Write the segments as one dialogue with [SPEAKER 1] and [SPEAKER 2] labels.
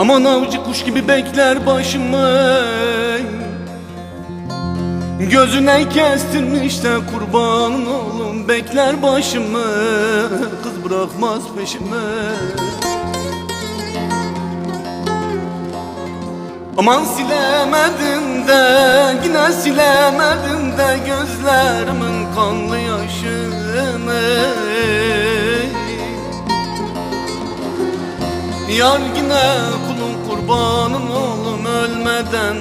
[SPEAKER 1] Aman avcı kuş gibi bekler başımı. Gözüne kestirmiş de kurban oğlum Bekler başımı. Kız bırakmaz peşimi. Aman silemedim de Yine silemedim de Gözlerimin kanlı yaşını. Yar yine kulun kurbanın oğlum ölmeden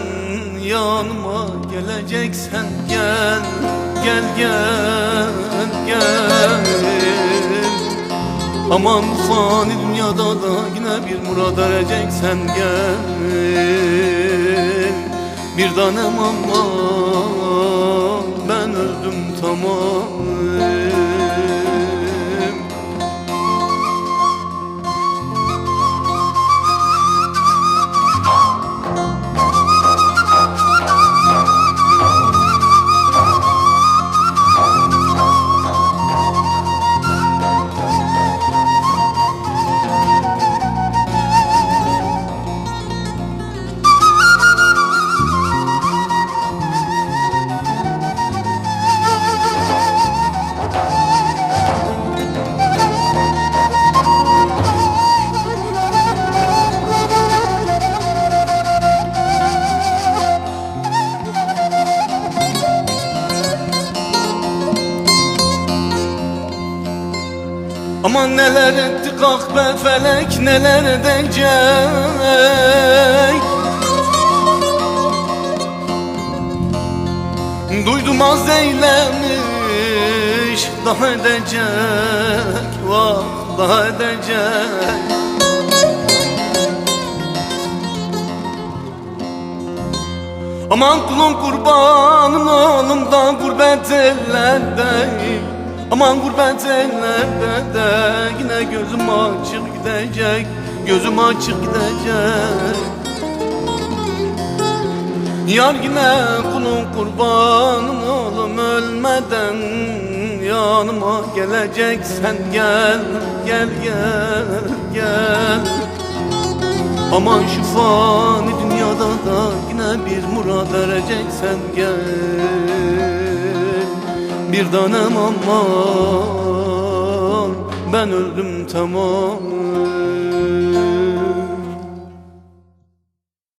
[SPEAKER 1] yanıma geleceksen gel gel gel gel. Aman fani dünyada da yine bir murad ereceksen gel. Bir tanem aman ben öldüm tamam Aman neler etti kahpe felek neler edecek? Duydum az eylemiş daha edecek Vah daha edecek. Aman kulun kurbanın oğlum da gurbet ellerde Aman gurbet ellerde de yine gözüm açık gidecek Gözüm açık gidecek. Yar yine kulun kurbanın oğlum ölmeden Yanıma geleceksen gel gel gel gel. Aman şu fani dünyada da yine bir murad ereceksen gel Bir tanem aman. Ben öldüm tamam